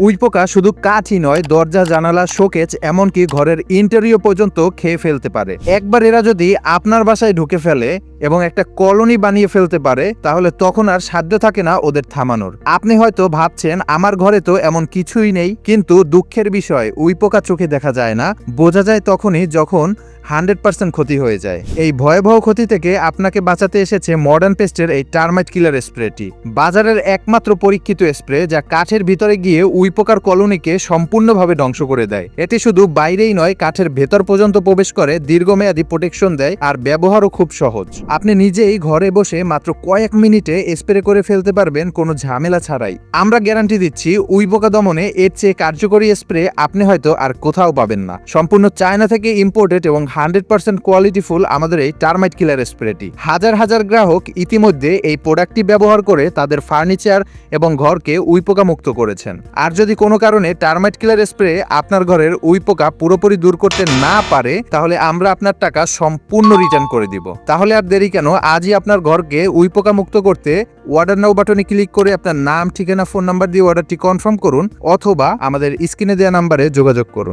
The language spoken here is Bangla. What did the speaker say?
উইপোকা শুধু কাঠই নয়, দরজা, জানালা, শোকেজ, এমনকি ঘরের ইন্টেরিয়র পর্যন্ত খেয়ে ফেলতে পারে। একবার এরা যদি আপনার বাসায় ঢুকে ফেলে এবং একটা কলোনি বানিয়ে ফেলতে পারে, তাহলে তখন আর সাধ্য থাকে না ওদের থামানোর। আপনি হয়তো ভাবছেন, আমার ঘরে তো এমন কিছুই নেই। কিন্তু দুঃখের বিষয় উইপোকা চোখে দেখা যায় না। বোঝা যায় তখনই যখন হান্ড্রেড পার্সেন্ট ক্ষতি হয়ে যায়। এই ভয়াবহ ক্ষতি থেকে আপনাকে বাঁচাতে এসেছে মডার্ন পেস্টের এই টার্মাইট কিলার স্প্রেটি বাজারের একমাত্র পরীক্ষিত স্প্রে যা কাঠের ভিতরে গিয়ে উইপোকার কলোনিকে সম্পূর্ণভাবে ধ্বংস করে দেয়। এটি শুধু বাইরেই নয়, কাঠের ভেতর পর্যন্ত প্রবেশ করে, দীর্ঘমেয়াদী প্রোটেকশন দেয় আর ব্যবহারও খুব সহজ। আপনি নিজেই ঘরে বসে মাত্র কয়েক মিনিটে স্প্রে করে ফেলতে পারবেন, কোনো ঝামেলা ছাড়াই। আমরা গ্যারান্টি দিচ্ছি, উইপোকা দমনে এর চেয়ে কার্যকরী স্প্রে আপনি হয়তো আর কোথাও পাবেন না। সম্পূর্ণ চায়না থেকে ইম্পোর্টেড এবং হান্ড্রেড পার্সেন্ট কোয়ালিটিফুল আমাদের এই টার্মাইট কিলার স্প্রেটি হাজার হাজার গ্রাহক ইতিমধ্যে এই প্রোডাক্টটি ব্যবহার করে তাদের ফার্নিচার এবং ঘরকে উইপোকা মুক্ত করেছেন। আর যদি কোনো কারণে টার্মাইট কিলার স্প্রে আপনার ঘরের উইপোকা পুরোপুরি দূর করতে না পারে, তাহলে আমরা আপনার টাকা সম্পূর্ণ রিটার্ন করে দিব। তাহলে আর দেরি কেন? আজই আপনার ঘরকে উইপোকা মুক্ত করতে অর্ডার নাও বাটনে ক্লিক করে আপনার নাম, ঠিকানা ফোন নাম্বার দিয়ে অর্ডারটি কনফার্ম করুন, অথবা আমাদের স্ক্রিনে দেওয়া নাম্বারে যোগাযোগ করুন।